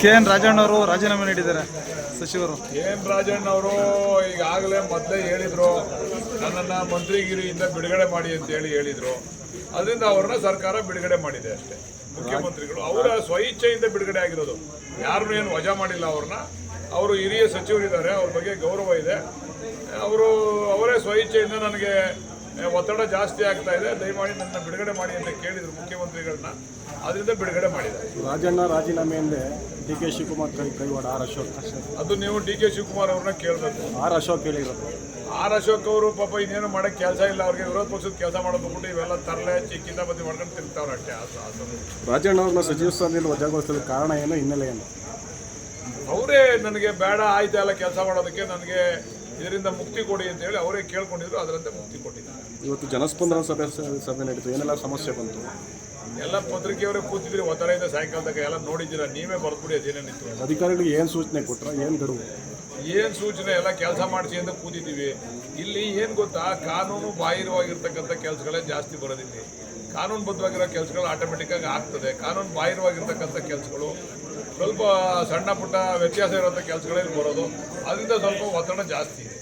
K N ರಾಜಣ್ಣವರು ರಾಜೀನಾಮೆ ನೀಡಿದ್ದಾರೆ ಸಚಿವರು. ಎನ್ ರಾಜಣ್ಣ ಅವರು ಈಗಾಗಲೇ ಮೊದಲೇ ಹೇಳಿದ್ರು, ನನ್ನನ್ನು ಮಂತ್ರಿಗಿರಿಯಿಂದ ಬಿಡುಗಡೆ ಮಾಡಿ ಅಂತ ಹೇಳಿ ಹೇಳಿದ್ರು. ಅದರಿಂದ ಅವ್ರನ್ನ ಸರ್ಕಾರ ಬಿಡುಗಡೆ ಮಾಡಿದೆ ಅಷ್ಟೇ. ಮುಖ್ಯಮಂತ್ರಿಗಳು, ಅವರ ಸ್ವಇಚ್ಛೆಯಿಂದ ಬಿಡುಗಡೆ ಆಗಿರೋದು. ಯಾರನ್ನೂ ಏನು ವಜಾ ಮಾಡಿಲ್ಲ ಅವ್ರನ್ನ. ಅವರು ಹಿರಿಯ ಸಚಿವರಿದ್ದಾರೆ, ಅವ್ರ ಬಗ್ಗೆ ಗೌರವ ಇದೆ. ಅವರು ಅವರೇ ಸ್ವಇಚ್ಛೆಯಿಂದ ನನಗೆ ಒತ್ತಡ ಜಾಸ್ತಿ ಆಗ್ತಾ ಇದೆ. ದಯಮಾಡಿ ನನ್ನ ಬಿಡುಗಡೆ ಮಾಡಿ ಅಂತ ಕೇಳಿದ್ರು ಮುಖ್ಯಮಂತ್ರಿಗಳನ್ನ. ಅದರಿಂದ ಬಿಡುಗಡೆ ಮಾಡಿದ್ದಾರೆ. ರಾಜಣ್ಣ ರಾಜೀನಾಮೆ ಡಿ ಕೆ ಶಿವಕುಮಾರ್ ಕೈ ಕೈವಾಡ. ಆರ್ ಅಶೋಕ್ ಅದು ನೀವು ಡಿ ಕೆ ಶಿವಕುಮಾರ್ ಅವ್ರನ್ನ ಕೇಳಬೇಕು. ಆರ್ ಅಶೋಕ್ ಹೇಳಿರೋದು. ಆರ್ ಅಶೋಕ್ ಅವರು ಪಾಪ ಇನ್ನೇನು ಮಾಡೋಕ್ಕೆ ಕೆಲಸ ಇಲ್ಲ. ಅವ್ರಿಗೆ ವಿರೋಧ ಪಕ್ಷದ ಕೆಲಸ ಮಾಡೋದು ಬಿಟ್ಟು ಇವೆಲ್ಲ ತರಲೆ ಚಿಕ್ಕಿಂದ ಬದಿ ಮಾಡ್ಕೊಂಡು ತಿಂತಾವ್ರೆ ಅಷ್ಟೇ. ರಾಜಣ್ಣ ಅವ್ರನ್ನ ಸಚಿವ ಸ್ಥಾನದಿಂದ ವಜಾಗೊಳಿಸಲು ಕಾರಣ ಏನು ಹಿನ್ನೆಲೆ ಏನು? ಅವರೇ ನನಗೆ ಬೇಡ ಆಯ್ತಾ ಎಲ್ಲ ಕೆಲಸ ಮಾಡೋದಕ್ಕೆ ನನಗೆ ಇದರಿಂದ ಮುಕ್ತಿ ಕೊಡಿ ಅಂತ ಹೇಳಿ ಅವರೇ ಕೇಳ್ಕೊಂಡಿದ್ರು ಅದರಂತೆ ಮುಕ್ತಿ ಕೊಟ್ಟಿದ್ದಾರೆ. ಇವತ್ತು ಜನಸ್ಪಂದನ ಸಭೆ ಸಭೆ ನಡೀತು ಏನೆಲ್ಲ ಸಮಸ್ಯೆ ಬಂತು? ಎಲ್ಲ ಪತ್ರಿಕೆಯವರೇ ಕೂತಿದ್ರಿ ಒತ್ತಡದಿಂದ ಸಾಯಂಕಾಲದಾಗ ಎಲ್ಲ ನೋಡಿದ್ದೀರ ನೀವೇ ಬರ್ಕೊಡಿ ಅದೇನೇನಿತ್ತು ಅಧಿಕಾರಿಗಳಿಗೆ ಏನು ಸೂಚನೆ ಕೊಟ್ಟರು ಏನು ಗಡುವು? ಏನು ಸೂಚನೆ ಎಲ್ಲ ಕೆಲಸ ಮಾಡಿಸಿ ಅಂತ ಕೂತಿದ್ದೀವಿ. ಇಲ್ಲಿ ಏನು ಗೊತ್ತಾ ಕಾನೂನು ಬಾಹಿರವಾಗಿರ್ತಕ್ಕಂಥ ಕೆಲಸಗಳೇ ಜಾಸ್ತಿ ಬರೋದಿಲ್ಲ. ಕಾನೂನು ಬದ್ಧವಾಗಿರೋ ಕೆಲಸಗಳು ಆಟೋಮೆಟಿಕ್ಕಾಗಿ ಆಗ್ತದೆ. ಕಾನೂನು ಬಾಹಿರವಾಗಿರ್ತಕ್ಕಂಥ ಕೆಲಸಗಳು ಸ್ವಲ್ಪ ಸಣ್ಣ ಪುಟ್ಟ ವ್ಯತ್ಯಾಸ ಇರುವಂಥ ಕೆಲಸಗಳೇ ಬರೋದು ಅದರಿಂದ ಸ್ವಲ್ಪ ಒತ್ತಡ ಜಾಸ್ತಿ ಇದೆ.